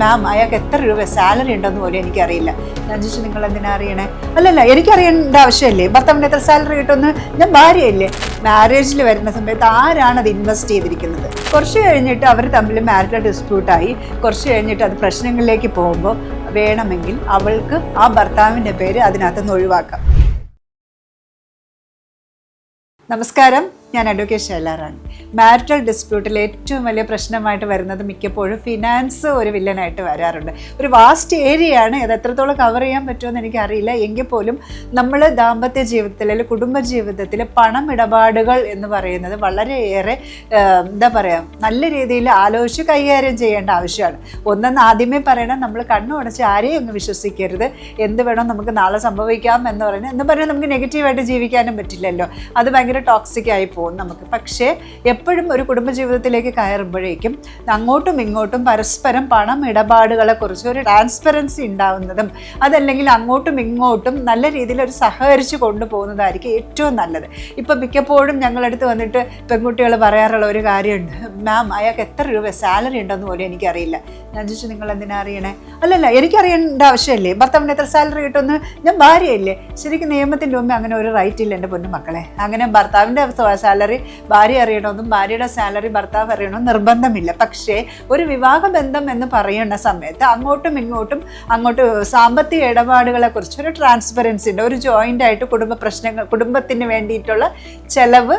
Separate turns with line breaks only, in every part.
മാം അയാൾക്ക് എത്ര രൂപ സാലറി ഉണ്ടെന്ന് പോലും എനിക്കറിയില്ല. ഞാൻ ചോദിച്ചു നിങ്ങൾ എന്തിനാ അറിയണേ? അല്ലല്ല എനിക്കറിയേണ്ട ആവശ്യമല്ലേ? ഭർത്താവിന് എത്ര സാലറി കിട്ടുമെന്ന്? ഞാൻ ഭാര്യയല്ലേ? മാരേജിൽ വരുന്ന സമയത്ത് ആരാണ് അത് ഇൻവെസ്റ്റ് ചെയ്തിരിക്കുന്നത്? കുറച്ച് കഴിഞ്ഞിട്ട് അവർ തമ്മിൽ മാരിറ്റൽ ഡിസ്പ്യൂട്ടായി കുറച്ച് കഴിഞ്ഞിട്ട് അത് പ്രശ്നങ്ങളിലേക്ക് പോകുമ്പോൾ വേണമെങ്കിൽ അവൾക്ക് ആ ഭർത്താവിന്റെ പേര് അതിനകത്തുനിന്ന് ഒഴിവാക്കാം. നമസ്കാരം. ഞാൻ അഡ്വക്കേറ്റ് ശൈലാറാണ് മാരിറ്റൽ ഡിസ്പ്യൂട്ടിൽ ഏറ്റവും വലിയ പ്രശ്നമായിട്ട് വരുന്നത് മിക്കപ്പോഴും ഫിനാൻസ് ഒരു വില്ലനായിട്ട് വരാറുണ്ട്. ഒരു വാസ്റ്റ് ഏരിയയാണ് അത് എത്രത്തോളം കവർ ചെയ്യാൻ പറ്റുമെന്ന് എനിക്കറിയില്ല. എങ്കിൽ പോലും നമ്മൾ ദാമ്പത്യ ജീവിതത്തിൽ അല്ലെങ്കിൽ കുടുംബ ജീവിതത്തിൽ പണം ഇടപാടുകൾ എന്ന് പറയുന്നത് വളരെയേറെ എന്താ പറയുക നല്ല രീതിയിൽ ആലോചിച്ച് കൈകാര്യം ചെയ്യേണ്ട ആവശ്യമാണ്. ഒന്നെന്ന് ആദ്യമേ പറയണം നമ്മൾ കണ്ണു അടച്ച് ആരെയും ഒന്ന് വിശ്വസിക്കരുത്. എന്ത് വേണം നമുക്ക് നാളെ സംഭവിക്കാം എന്ന് പറയുന്നത് എന്ന് പറഞ്ഞാൽ നമുക്ക് നെഗറ്റീവായിട്ട് ജീവിക്കാനും പറ്റില്ലല്ലോ. അത് ഭയങ്കര ടോക്സിക് ആയി പോകും. നമുക്ക്. പക്ഷേ എപ്പോഴും ഒരു കുടുംബജീവിതത്തിലേക്ക് കയറുമ്പോഴേക്കും അങ്ങോട്ടും ഇങ്ങോട്ടും പരസ്പരം പണം ഇടപാടുകളെ കുറിച്ച് ഒരു ട്രാൻസ്പെറൻസി ഉണ്ടാവുന്നതും അതല്ലെങ്കിൽ അങ്ങോട്ടും ഇങ്ങോട്ടും നല്ല രീതിയിൽ ഒരു സഹകരിച്ച് കൊണ്ടുപോകുന്നതായിരിക്കും ഏറ്റവും നല്ലത്. ഇപ്പം മിക്കപ്പോഴും ഞങ്ങളടുത്ത് വന്നിട്ട് പെൺകുട്ടികൾ പറയാറുള്ള ഒരു കാര്യമുണ്ട്. മാം അയാൾക്ക് എത്ര രൂപ സാലറി ഉണ്ടെന്ന് പോലും എനിക്കറിയില്ല. ഞാൻ ചോദിച്ചു നിങ്ങൾ എന്തിനാ അറിയണേ? അല്ലല്ല എനിക്കറിയേണ്ട ആവശ്യമല്ലേ? ഭർത്താവിന് എത്ര സാലറി കിട്ടുമെന്ന്? ഞാൻ ഭാര്യയല്ലേ. ശരിക്കും നിയമത്തിന്റെ മുമ്പ് അങ്ങനെ ഒരു റൈറ്റ് ഇല്ല എന്റെ പൊന്നു മക്കളെ. അങ്ങനെ ഭർത്താവിന്റെ സാലറി ഭാര്യ അറിയണമെന്നും ഭാര്യയുടെ സാലറി ഭർത്താവ് അറിയണമെന്നും നിർബന്ധമില്ല. പക്ഷേ ഒരു വിവാഹ ബന്ധം എന്ന് പറയുന്ന സമയത്ത് അങ്ങോട്ടും ഇങ്ങോട്ടും അങ്ങോട്ട് സാമ്പത്തിക ഇടപാടുകളെ കുറിച്ച് ഒരു ട്രാൻസ്പെറൻസി ഉണ്ട് ഒരു ജോയിന്റ് ആയിട്ട് കുടുംബ പ്രശ്നങ്ങൾ കുടുംബത്തിന് വേണ്ടിയിട്ടുള്ള ചെലവ്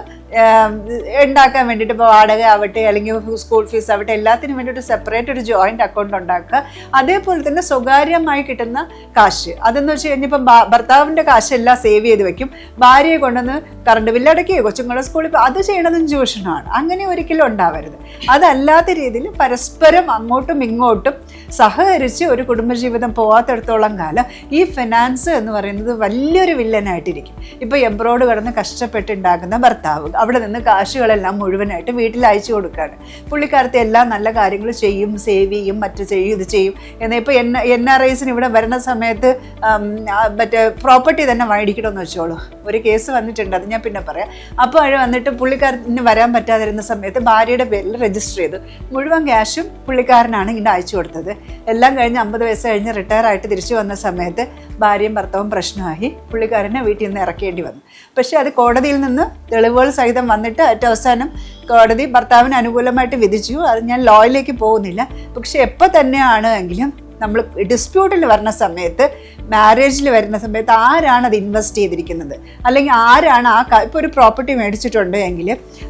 ഉണ്ടാക്കാൻ വേണ്ടിയിട്ട് ഇപ്പോൾ വാടക ആവട്ടെ അല്ലെങ്കിൽ സ്കൂൾ ഫീസ് ആവട്ടെ എല്ലാത്തിനും വേണ്ടിയിട്ട് സെപ്പറേറ്റ് ഒരു ജോയിന്റ് അക്കൗണ്ട് ഉണ്ടാക്കുക. അതേപോലെ തന്നെ സ്വകാര്യമായി കിട്ടുന്ന കാശ്. അതെന്ന് വെച്ച് കഴിഞ്ഞാൽ ഇപ്പം ഭർത്താവിന്റെ കാശെല്ലാം സേവ് ചെയ്ത് വെക്കും. ഭാര്യയെ കൊണ്ടുവന്ന് കറണ്ട് ബില്ല് അടയ്ക്കുകയോ കൊച്ചുങ്ങളുടെ സ്കൂളിൽ ഇപ്പോൾ അത് ചെയ്യണതും ചൂഷണമാണ്. അങ്ങനെ ഒരിക്കലും ഉണ്ടാവരുത്. അതല്ലാത്ത രീതിയിൽ പരസ്പരം അങ്ങോട്ടും ഇങ്ങോട്ടും സഹകരിച്ച് ഒരു കുടുംബജീവിതം പോവാത്തിടത്തോളം കാലം ഈ ഫിനാൻസ് എന്ന് പറയുന്നത് വലിയൊരു വില്ലനായിട്ടിരിക്കും. ഇപ്പോൾ എബ്രോഡ് കിടന്ന് കഷ്ടപ്പെട്ടുണ്ടാക്കുന്ന ഭർത്താവ് അവിടെ നിന്ന് കാശുകളെല്ലാം മുഴുവനായിട്ട് വീട്ടിൽ അയച്ചു കൊടുക്കുകയാണ്. പുള്ളിക്കാരത്തെ എല്ലാം നല്ല കാര്യങ്ങൾ ചെയ്യും സേവ് ചെയ്യും മറ്റു ചെയ്യും ഇത് ചെയ്യും. എന്നാൽ ഇപ്പോൾ എൻ എൻ ആർ ഐസിന് ഇവിടെ വരുന്ന സമയത്ത് മറ്റേ പ്രോപ്പർട്ടി തന്നെ മേടിക്കണമെന്ന് വെച്ചോളൂ. ഒരു കേസ് വന്നിട്ടുണ്ട് അത് ഞാൻ പിന്നെ പറയാം. അപ്പോൾ അത് വന്നിട്ട് പുള്ളിക്കാരന് വരാൻ പറ്റാതിരുന്ന സമയത്ത് ഭാര്യയുടെ പേരിൽ രജിസ്റ്റർ ചെയ്തു. മുഴുവൻ ക്യാഷും പുള്ളിക്കാരനാണ് ഇങ്ങോട്ട് അയച്ചു കൊടുത്തത്. എല്ലാം കഴിഞ്ഞ് അമ്പത് വയസ്സ് കഴിഞ്ഞ് റിട്ടയർ ആയിട്ട് തിരിച്ചു വന്ന സമയത്ത് ഭാര്യയും ഭർത്താവും പ്രശ്നമായി. പുള്ളിക്കാരനെ വീട്ടിൽ നിന്ന് ഇറക്കേണ്ടി വന്നു. പക്ഷേ അത് കോടതിയിൽ നിന്ന് തെളിവുകൾ സഹിതം വന്നിട്ട് ഏറ്റവും അവസാനം കോടതി ഭർത്താവിന് അനുകൂലമായിട്ട് വിധിച്ചു. അത് ഞാൻ ലോയിലേക്ക് പോകുന്നില്ല. പക്ഷേ എപ്പോൾ തന്നെയാണ് എങ്കിലും നമ്മൾ ഡിസ്പ്യൂട്ടിൽ വരുന്ന സമയത്ത് മാരേജിൽ വരുന്ന സമയത്ത് ആരാണ് അത് ഇൻവെസ്റ്റ് ചെയ്തിരിക്കുന്നത്? അല്ലെങ്കിൽ ആരാണ് ആ ഇപ്പോൾ ഒരു പ്രോപ്പർട്ടി മേടിച്ചിട്ടുണ്ട് എങ്കിൽ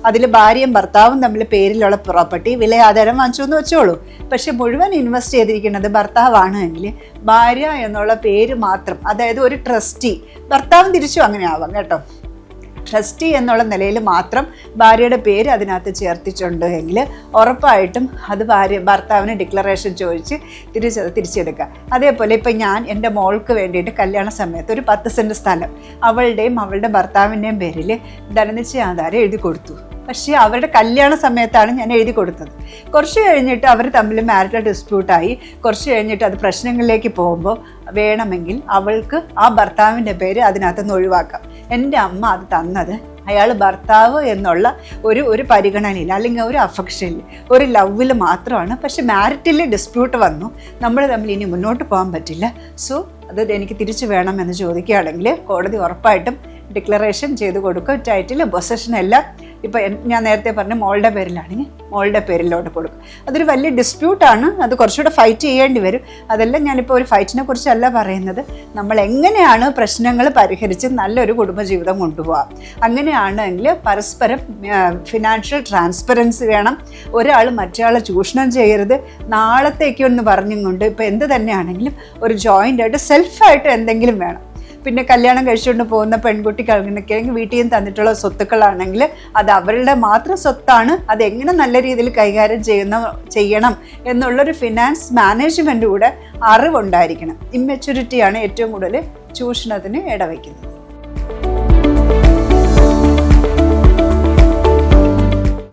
അതിൽ ഭാര്യയും ഭർത്താവും തമ്മിൽ പേരിലുള്ള പ്രോപ്പർട്ടി വില ആധാരം വാങ്ങിച്ചു എന്ന് വെച്ചോളൂ. പക്ഷെ മുഴുവൻ ഇൻവെസ്റ്റ് ചെയ്തിരിക്കുന്നത് ഭർത്താവാണ് എങ്കിൽ ഭാര്യ എന്നുള്ള പേര് മാത്രം അതായത് ഒരു ട്രസ്റ്റി ഭർത്താവും തിരിച്ചും അങ്ങനെ ആവാം കേട്ടോ. ട്രസ്റ്റി എന്നുള്ള നിലയിൽ മാത്രം ഭാര്യയുടെ പേര് അതിനകത്ത് ചേർത്തിട്ടുണ്ട് എങ്കിൽ ഉറപ്പായിട്ടും അത് ഭാര്യ ഭർത്താവിന് ഡിക്ലറേഷൻ ചോദിച്ച് തിരിച്ച് തിരിച്ചെടുക്കുക. അതേപോലെ ഇപ്പം ഞാൻ എന്റെ മോൾക്ക് വേണ്ടിയിട്ട് കല്യാണ സമയത്ത് ഒരു പത്ത് സെന്റ് സ്ഥലം അവളുടെയും അവളുടെ ഭർത്താവിന്റെയും പേരിൽ ധനനിശ്ചയാധാരം എഴുതി കൊടുത്തു. പക്ഷേ അവരുടെ കല്യാണ സമയത്താണ് ഞാൻ എഴുതി കൊടുത്തത്. കുറച്ച് കഴിഞ്ഞിട്ട് അവർ തമ്മിൽ മാരിറ്റൽ ഡിസ്പ്യൂട്ടായി കുറച്ച് കഴിഞ്ഞിട്ട് അത് പ്രശ്നങ്ങളിലേക്ക് പോകുമ്പോൾ വേണമെങ്കിൽ അവൾക്ക് ആ ഭർത്താവിന്റെ പേര് അതിനകത്തുനിന്ന് ഒഴിവാക്കാം. എന്റെ അമ്മ അത് തന്നത് അയാൾ ഭർത്താവ് എന്നുള്ള ഒരു ഒരു പരിഗണനയിൽ അല്ലെങ്കിൽ ഒരു അഫക്ഷനിൽ ഒരു ലവിൽ മാത്രമാണ്. പക്ഷെ മാരിറ്റിൽ ഡിസ്പ്യൂട്ട് വന്നു. നമ്മൾ തമ്മിൽ ഇനി മുന്നോട്ട് പോകാൻ പറ്റില്ല. സോ അത് എനിക്ക് തിരിച്ചു വേണമെന്ന് ചോദിക്കുകയാണെങ്കിൽ കോടതി ഉറപ്പായിട്ടും ഡിക്ലറേഷൻ ചെയ്ത് കൊടുക്കും. ടൈറ്റിൽ പൊസഷൻ എല്ലാം ഇപ്പോൾ ഞാൻ നേരത്തെ പറഞ്ഞ മോളുടെ പേരിലാണ് മോളുടെ പേരിലോട്ട് കൊടുക്കും. അതൊരു വലിയ ഡിസ്പ്യൂട്ടാണ്. അത് കുറച്ചുകൂടെ ഫൈറ്റ് ചെയ്യേണ്ടി വരും. അതെല്ലാം ഞാനിപ്പോൾ ഒരു ഫൈറ്റിനെ കുറിച്ചല്ല പറയുന്നത്. നമ്മൾ എങ്ങനെയാണ് പ്രശ്നങ്ങൾ പരിഹരിച്ച് നല്ലൊരു കുടുംബജീവിതം കൊണ്ടുപോകാം അങ്ങനെയാണെങ്കിൽ പരസ്പരം ഫിനാൻഷ്യൽ ട്രാൻസ്പെറൻസി വേണം. ഒരാൾ മറ്റൊരാളെ ചൂഷണം ചെയ്യരുത്. നാളത്തേക്കൊന്ന് പറഞ്ഞും കൊണ്ട് ഇപ്പോൾ എന്ത് തന്നെയാണെങ്കിലും ഒരു ജോയിന്റ് ആയിട്ട് സെൽഫായിട്ട് എന്തെങ്കിലും വേണം. പിന്നെ കല്യാണം കഴിച്ചുകൊണ്ട് പോകുന്ന പെൺകുട്ടിക്ക് അങ്ങനെയൊക്കെ വീട്ടിൽ നിന്ന് തന്നിട്ടുള്ള സ്വത്തുക്കളാണെങ്കിൽ അത് അവരുടെ മാത്രം സ്വത്താണ്. അത് എങ്ങനെ നല്ല രീതിയിൽ കൈകാര്യം ചെയ്യുന്ന ചെയ്യണം എന്നുള്ളൊരു ഫിനാൻസ് മാനേജ്മെന്റ് കൂടെ അറിവുണ്ടായിരിക്കണം. ഇമ്മച്യൂരിറ്റിയാണ് ഏറ്റവും കൂടുതൽ ചൂഷണത്തിന് ഇടവയ്ക്കുന്നത്.